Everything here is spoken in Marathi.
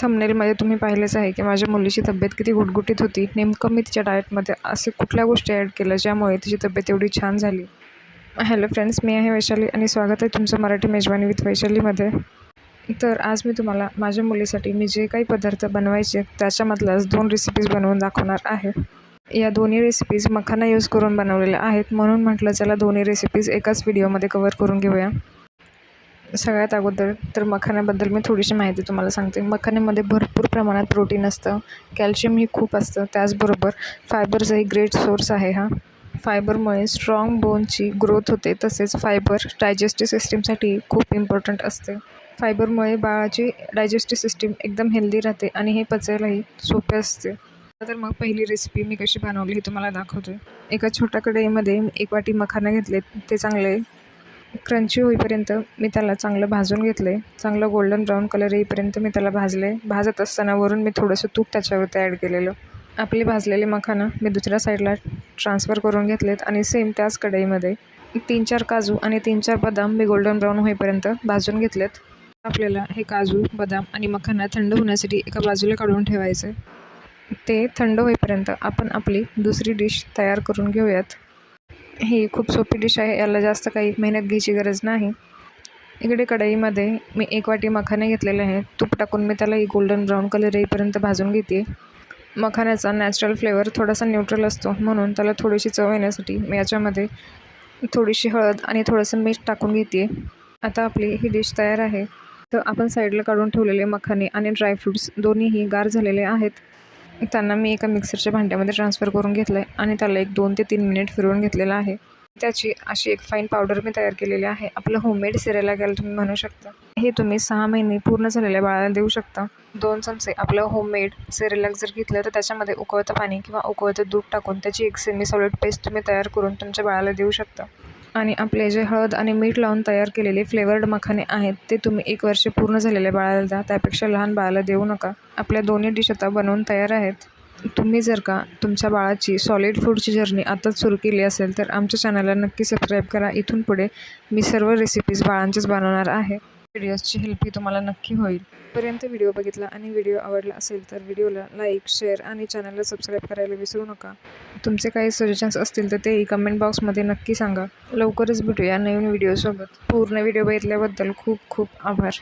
थंबनेलमध्ये तुम्ही पाहिलेच आहे की माझ्या मुलीची तब्येत किती गुटगुटीत होती. नेमकं मी तिच्या डाएटमध्ये असे कुठल्या गोष्टी ॲड केल्या ज्यामुळे तिची तब्येत एवढी छान झाली? हॅलो फ्रेंड्स मी आहे वैशाली आणि स्वागत आहे तुमचं मराठी मेजवानी विथ वैशालीमध्ये. तर आज मी तुम्हाला माझ्या मुलीसाठी मी जे काही पदार्थ बनवायचे त्याच्यामधल्याच दोन रेसिपीज बनवून दाखवणार आहे. या दोन्ही रेसिपीज मखाना यूज करून बनवलेल्या आहेत. म्हणून म्हटलं चला दोन्ही रेसिपीज एकाच व्हिडिओमध्ये कवर करून घेऊया. सगळ्यात अगोदर तर मखाण्याबद्दल मी थोडीशी माहिती तुम्हाला सांगते. मखाण्यामध्ये भरपूर प्रमाणात प्रोटीन असतं. कॅल्शियमही खूप असतं. त्याचबरोबर फायबरचाही ग्रेट सोर्स आहे हा. फायबरमुळे स्ट्रॉंग बोनची ग्रोथ होते. तसेच फायबर डायजेस्टिव्ह सिस्टीमसाठी खूप इम्पॉर्टंट असते. फायबरमुळे बाळाची डायजेस्टिव्ह सिस्टीम एकदम हेल्दी राहते आणि हे पचायलाही सोपे असते. तर मग पहिली रेसिपी मी कशी बनवली हे तुम्हाला दाखवते. एका छोट्या कढईमध्ये एक वाटी मखाना घेतले ते चांगले क्रंची होईपर्यंत मी त्याला चांगलं भाजून घेतले चांगलं गोल्डन ब्राऊन कलर येईपर्यंत मी त्याला भाजले भाजत असताना वरून मी थोडंसं तूप त्याच्यावरती ॲड केलेलं. आपले भाजलेले मखाना मी दुसऱ्या साईडला ट्रान्सफर करून घेतलेत आणि सेम त्याच कढईमध्ये तीन चार काजू आणि तीन चार बदाम मी गोल्डन ब्राऊन होईपर्यंत भाजून घेतलेत. आपल्याला हे काजू बदाम आणि मखाना थंड होण्यासाठी एका बाजूला काढून ठेवायचे ते थंड होईपर्यंत आपण आपली दुसरी डिश तयार करून घेऊयात. ही खूप सोपी डिश आहे याला जास्त काही मेहनत घ्यायची गरज नाही. इकडे कढईमध्ये मी एक वाटी मखाने घेतलेले आहे तूप टाकून मी त्याला गोल्डन ब्राऊन कलर येईपर्यंत भाजून घेते. मखाण्याचा नॅचरल फ्लेवर थोडासा न्यूट्रल असतो म्हणून त्याला थोडीशी चव येण्यासाठी मी याच्यामध्ये थोडीशी हळद आणि थोडंसं मीठ टाकून घेते. आता आपली ही डिश तयार आहे. तर आपण साईडला काढून ठेवलेले मखाने आणि ड्रायफ्रूट्स दोन्हीही गार झालेले आहेत. त्यांना मी एका मिक्सरच्या भांड्यामध्ये ट्रान्सफर करून घेतलं आहे आणि त्याला एक दोन ते तीन मिनिट फिरवून घेतलेलं आहे. त्याची अशी एक फाईन पावडर मी तयार केलेली आहे. आपलं होममेड सिरेला गॅल तुम्ही म्हणू शकता. हे तुम्ही सहा महिने पूर्ण झालेल्या बाळाला देऊ शकता. दोन चमचे आपलं होममेड सिरेलॅक जर घेतलं तर त्याच्यामध्ये उकळतं पाणी किंवा उकळतं दूध टाकून त्याची एक सेमी सॉलिड पेस्ट तुम्ही तयार करून तुमच्या बाळाला देऊ शकता. आणि आपले जे हळद आणि मीठ लावून तयार केलेले फ्लेवर्ड मखाने आहेत ते तुम्ही एक वर्ष पूर्ण झालेल्या बाळाला द्या. त्यापेक्षा लहान बाळाला देऊ नका. आपल्या दोन्ही डिश आता बनवून तयार आहेत. तुम्ही जर का तुमच्या बाळाची सॉलिड फूडची जर्नी आताच सुरू केली असेल तर आमच्या चॅनलला नक्की सबस्क्राईब करा. इथून पुढे मी सर्व रेसिपीज बाळांचीच बनवणार आहे. व्हिडिओजची हेल्प ही तुम्हाला नक्की होईल. पर्यंत व्हिडिओ बघितला आणि व्हिडिओ आवडला असेल तर व्हिडिओला लाईक शेअर आणि चॅनलला सबस्क्राईब करायला विसरू नका. तुमचे काही सजेशन्स असतील तर तेही कमेंट बॉक्समध्ये नक्की सांगा. लवकरच भेटूया नवीन व्हिडिओसोबत पूर्ण व्हिडिओ बघितल्याबद्दल खूप खूप आभार.